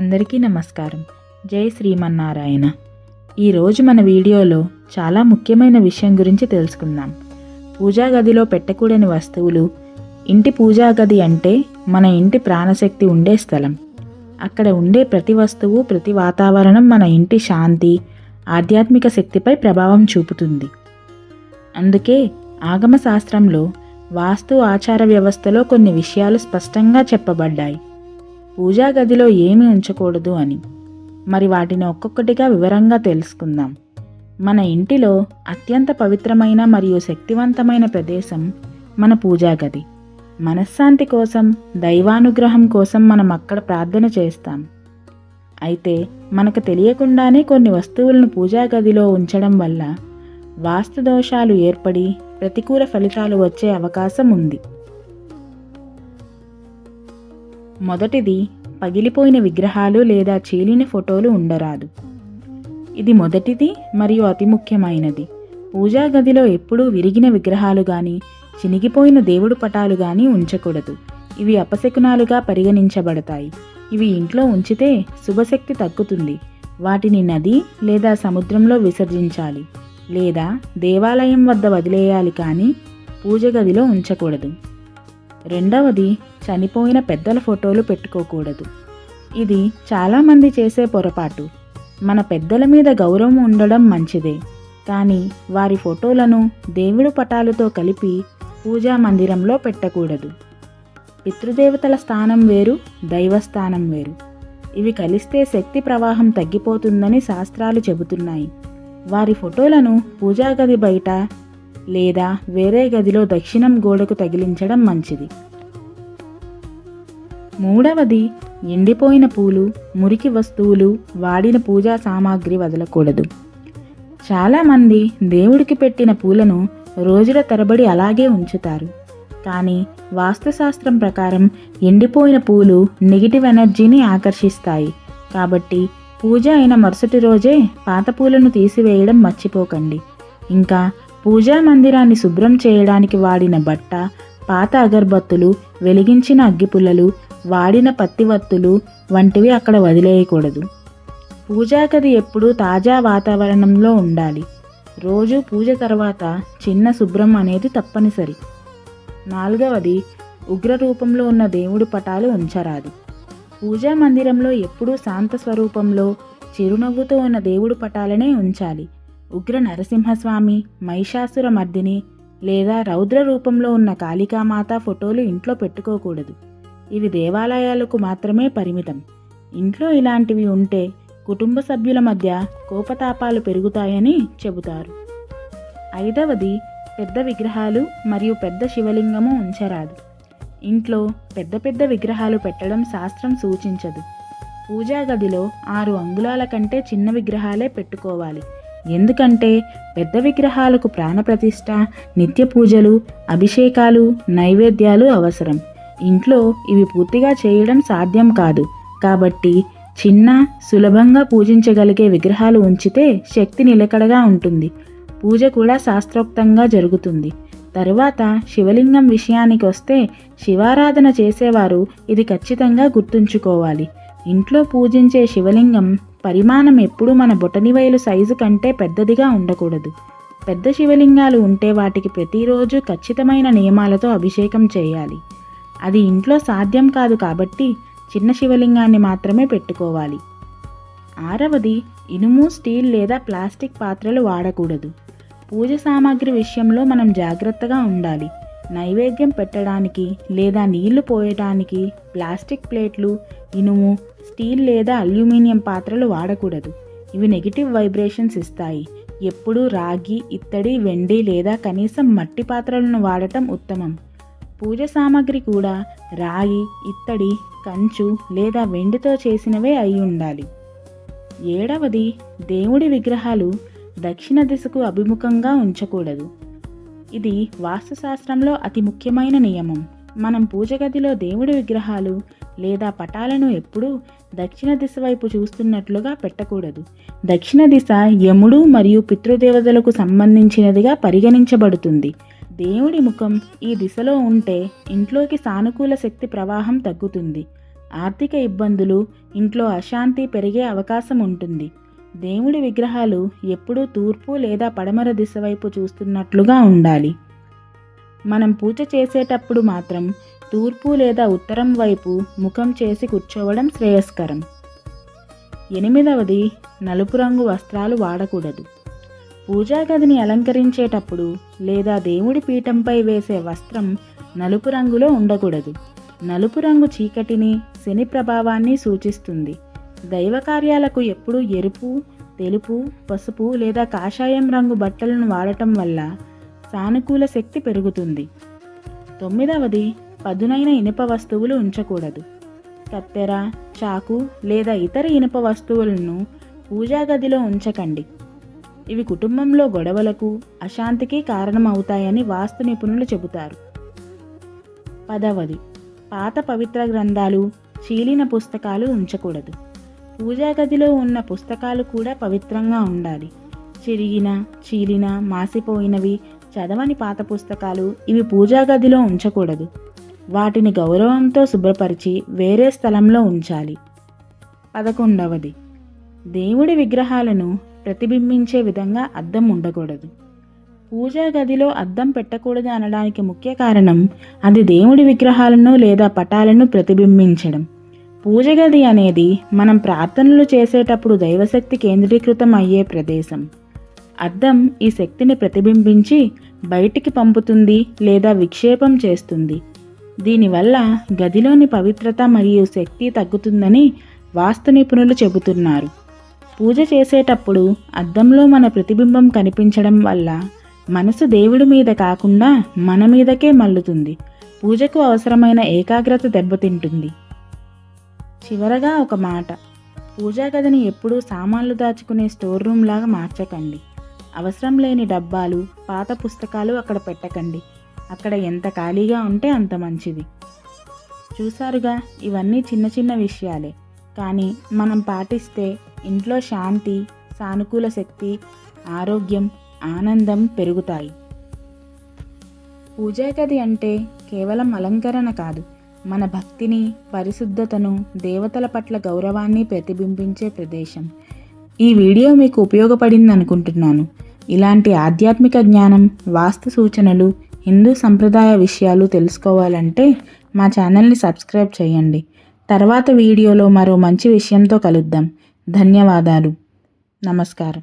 అందరికీ నమస్కారం. జై శ్రీమన్నారాయణ. ఈరోజు మన వీడియోలో చాలా ముఖ్యమైన విషయం గురించి తెలుసుకుందాం. పూజా గదిలో పెట్టకూడని వస్తువులు ఇంటి పూజా గది అంటే మన ఇంటి ప్రాణశక్తి ఉండే స్థలం. అక్కడ ఉండే ప్రతి వస్తువు ప్రతి వాతావరణం మన ఇంటి శాంతి ఆధ్యాత్మిక శక్తిపై ప్రభావం చూపుతుంది. అందుకే ఆగమ శాస్త్రంలో వాస్తు ఆచార వ్యవస్థలో కొన్ని విషయాలు స్పష్టంగా చెప్పబడ్డాయి. పూజా గదిలో ఏమి ఉంచకూడదు అని. మరి వాటిని ఒక్కొక్కటిగా వివరంగా తెలుసుకుందాం. మన ఇంటిలో అత్యంత పవిత్రమైన మరియు శక్తివంతమైన ప్రదేశం మన పూజా గది. మనశ్శాంతి కోసం దైవానుగ్రహం కోసం మనం అక్కడ ప్రార్థన చేస్తాం. అయితే మనకు తెలియకుండానే కొన్ని వస్తువులను పూజా గదిలో ఉంచడం వల్ల వాస్తు దోషాలు ఏర్పడి ప్రతికూల ఫలితాలు వచ్చే అవకాశం ఉంది. మొదటిది పగిలిపోయిన విగ్రహాలు లేదా చీలిన ఫోటోలు ఉండరాదు. ఇది మొదటిది మరియు అతి ముఖ్యమైనది. పూజా గదిలో ఎప్పుడూ విరిగిన విగ్రహాలు కానీ చినిగిపోయిన దేవుడు పటాలు కానీ ఉంచకూడదు. ఇవి అపశకునాలుగా పరిగణించబడతాయి. ఇవి ఇంట్లో ఉంచితే శుభశక్తి తగ్గుతుంది. వాటిని నది లేదా సముద్రంలో విసర్జించాలి. లేదా దేవాలయం వద్ద వదిలేయాలి కానీ పూజ గదిలో ఉంచకూడదు. రెండవది చనిపోయిన పెద్దల ఫోటోలు పెట్టుకోకూడదు. ఇది చాలామంది చేసే పొరపాటు. మన పెద్దల మీద గౌరవం ఉండడం మంచిదే. కానీ వారి ఫోటోలను దేవుడు పటాలతో కలిపి పూజా మందిరంలో పెట్టకూడదు. పితృదేవతల స్థానం వేరు దైవస్థానం వేరు. ఇవి కలిస్తే శక్తి ప్రవాహం తగ్గిపోతుందని శాస్త్రాలు చెబుతున్నాయి. వారి ఫోటోలను పూజా గది బయట లేదా వేరే గదిలో దక్షిణం గోడకు తగిలించడం మంచిది. మూడవది ఎండిపోయిన పూలు మురికి వస్తువులు వాడిన పూజా సామాగ్రి వదలకూడదు. చాలామంది దేవుడికి పెట్టిన పూలను రోజుల తరబడి అలాగే ఉంచుతారు. కానీ వాస్తుశాస్త్రం ప్రకారం ఎండిపోయిన పూలు నెగిటివ్ ఎనర్జీని ఆకర్షిస్తాయి. కాబట్టి పూజ అయిన మరుసటి రోజే పాత పూలను తీసివేయడం మర్చిపోకండి. ఇంకా పూజా మందిరాన్ని శుభ్రం చేయడానికి వాడిన బట్ట పాత అగర్బత్తులు వెలిగించిన అగ్గిపుల్లలు వాడిన పత్తివత్తులు వంటివి అక్కడ వదిలేయకూడదు. పూజా గది ఎప్పుడూ తాజా వాతావరణంలో ఉండాలి. రోజు పూజ తర్వాత చిన్న శుభ్రం అనేది తప్పనిసరి. నాలుగవది ఉగ్ర రూపంలో ఉన్న దేవుడి పటాలు ఉంచరాదు. పూజా మందిరంలో ఎప్పుడూ శాంత స్వరూపంలో చిరునవ్వుతో ఉన్న దేవుడి పటాలనే ఉంచాలి. ఉగ్ర నరసింహస్వామి మహిషాసుర మర్దిని లేదా రౌద్ర రూపంలో ఉన్న కాళికామాత ఫోటోలు ఇంట్లో పెట్టుకోకూడదు. ఇవి దేవాలయాలకు మాత్రమే పరిమితం. ఇంట్లో ఇలాంటివి ఉంటే కుటుంబ సభ్యుల మధ్య కోపతాపాలు పెరుగుతాయని చెబుతారు. ఐదవది పెద్ద విగ్రహాలు మరియు పెద్ద శివలింగము ఉంచరాదు. ఇంట్లో పెద్ద పెద్ద విగ్రహాలు పెట్టడం శాస్త్రం సూచించదు. పూజా గదిలో ఆరు అంగుళాల కంటే చిన్న విగ్రహాలే పెట్టుకోవాలి. ఎందుకంటే పెద్ద విగ్రహాలకు ప్రాణప్రతిష్ఠ నిత్య పూజలు అభిషేకాలు నైవేద్యాలు అవసరం. ఇంట్లో ఇవి పూర్తిగా చేయడం సాధ్యం కాదు. కాబట్టి చిన్న సులభంగా పూజించగలిగే విగ్రహాలు ఉంచితే శక్తి నిలకడగా ఉంటుంది. పూజ కూడా శాస్త్రోక్తంగా జరుగుతుంది. తరువాత శివలింగం విషయానికి వస్తే శివారాధన చేసేవారు ఇది ఖచ్చితంగా గుర్తుంచుకోవాలి. ఇంట్లో పూజించే శివలింగం పరిమాణం ఎప్పుడూ మన బొటనివేలు సైజు కంటే పెద్దదిగా ఉండకూడదు. పెద్ద శివలింగాలు ఉంటే వాటికి ప్రతిరోజు ఖచ్చితమైన నియమాలతో అభిషేకం చేయాలి. అది ఇంట్లో సాధ్యం కాదు కాబట్టి చిన్న శివలింగాన్ని మాత్రమే పెట్టుకోవాలి. ఆరవది ఇనుము స్టీల్ లేదా ప్లాస్టిక్ పాత్రలు వాడకూడదు. పూజ సామాగ్రి విషయంలో మనం జాగ్రత్తగా ఉండాలి. నైవేద్యం పెట్టడానికి లేదా నీళ్ళు పోయడానికి ప్లాస్టిక్ ప్లేట్లు ఇనుము స్టీల్ లేదా అల్యూమినియం పాత్రలు వాడకూడదు. ఇవి నెగిటివ్ వైబ్రేషన్స్ ఇస్తాయి. ఎప్పుడూ రాగి ఇత్తడి వెండి లేదా కనీసం మట్టి పాత్రలను వాడటం ఉత్తమం. పూజ సామాగ్రి కూడా రాగి ఇత్తడి కంచు లేదా వెండితో చేసినవే అయి ఉండాలి. ఏడవది దేవుడి విగ్రహాలు దక్షిణ దిశకు అభిముఖంగా ఉంచకూడదు. ఇది వాస్తుశాస్త్రంలో అతి ముఖ్యమైన నియమం. మనం పూజ గదిలో దేవుడి విగ్రహాలు లేదా పటాలను ఎప్పుడూ దక్షిణ దిశ వైపు చూస్తున్నట్లుగా పెట్టకూడదు. దక్షిణ దిశ యముడు మరియు పితృదేవతలకు సంబంధించినదిగా పరిగణించబడుతుంది. దేవుడి ముఖం ఈ దిశలో ఉంటే ఇంట్లోకి సానుకూల శక్తి ప్రవాహం తగ్గుతుంది. ఆర్థిక ఇబ్బందులు ఇంట్లో అశాంతి పెరిగే అవకాశం ఉంటుంది. దేవుడి విగ్రహాలు ఎప్పుడూ తూర్పు లేదా పడమర దిశ వైపు చూస్తున్నట్లుగా ఉండాలి. మనం పూజ చేసేటప్పుడు మాత్రం తూర్పు లేదా ఉత్తరం వైపు ముఖం చేసి కూర్చోవడం శ్రేయస్కరం. ఎనిమిదవది నలుపు రంగు వస్త్రాలు వాడకూడదు. పూజా గదిని అలంకరించేటప్పుడు లేదా దేవుడి పీఠంపై వేసే వస్త్రం నలుపు రంగులో ఉండకూడదు. నలుపు రంగు చీకటిని శని ప్రభావాన్ని సూచిస్తుంది. దైవ కార్యాలకు ఎప్పుడూ ఎరుపు తెలుపు పసుపు లేదా కాషాయం రంగు బట్టలను వాడటం వల్ల సానుకూల శక్తి పెరుగుతుంది. తొమ్మిదవది పదునైన ఇనుప వస్తువులు ఉంచకూడదు. కత్తెర చాకు లేదా ఇతర ఇనుప వస్తువులను పూజా గదిలో ఉంచకండి. ఇవి కుటుంబంలో గొడవలకు అశాంతికి కారణమవుతాయని వాస్తు నిపుణులు చెబుతారు. పదవది పాత పవిత్ర గ్రంథాలు చీలిన పుస్తకాలు ఉంచకూడదు. పూజా గదిలో ఉన్న పుస్తకాలు కూడా పవిత్రంగా ఉండాలి. చిరిగిన చీలిన మాసిపోయినవి చదవని పాత పుస్తకాలు ఇవి పూజా గదిలో ఉంచకూడదు. వాటిని గౌరవంతో శుభ్రపరిచి వేరే స్థలంలో ఉంచాలి. పదకొండవది. దేవుడి విగ్రహాలను ప్రతిబింబించే విధంగా అద్దం ఉండకూడదు. పూజా గదిలో అద్దం పెట్టకూడదు అనడానికి ముఖ్య కారణం అది దేవుడి విగ్రహాలను లేదా పటాలను ప్రతిబింబించడం. పూజ గది అనేది మనం ప్రార్థనలు చేసేటప్పుడు దైవశక్తి కేంద్రీకృతం అయ్యే ప్రదేశం. అద్దం ఈ శక్తిని ప్రతిబింబించి బయటికి పంపుతుంది లేదా విక్షేపం చేస్తుంది. దీనివల్ల గదిలోని పవిత్రత మరియు శక్తి తగ్గుతుందని వాస్తు నిపుణులు చెబుతున్నారు. పూజ చేసేటప్పుడు అద్దంలో మన ప్రతిబింబం కనిపించడం వల్ల మనసు దేవుడి మీద కాకుండా మన మీదకే మల్లుతుంది. పూజకు అవసరమైన ఏకాగ్రత దెబ్బతింటుంది. చివరగా ఒక మాట. పూజా గదిని ఎప్పుడూ సామాన్లు దాచుకునే స్టోర్ రూమ్ లాగా మార్చకండి. అవసరం లేని డబ్బాలు పాత పుస్తకాలు అక్కడ పెట్టకండి. అక్కడ ఎంత ఖాళీగా ఉంటే అంత మంచిది. చూసారుగా ఇవన్నీ చిన్న చిన్న విషయాలే. కానీ మనం పాటిస్తే ఇంట్లో శాంతి సానుకూల శక్తి ఆరోగ్యం ఆనందం పెరుగుతాయి. పూజా గది అంటే కేవలం అలంకరణ కాదు. మన భక్తిని పరిశుద్ధతను దేవతల పట్ల గౌరవాన్ని ప్రతిబింబించే ప్రదేశం. ఈ వీడియో మీకు ఉపయోగపడింది అనుకుంటున్నాను ఇలాంటి ఆధ్యాత్మిక జ్ఞానం వాస్తు సూచనలు హిందూ సంప్రదాయ విషయాలు తెలుసుకోవాలంటే మా ఛానల్ని సబ్స్క్రైబ్ చేయండి. తర్వాత వీడియోలో మరో మంచి విషయంతో కలుద్దాం. ధన్యవాదాలు. నమస్కారం.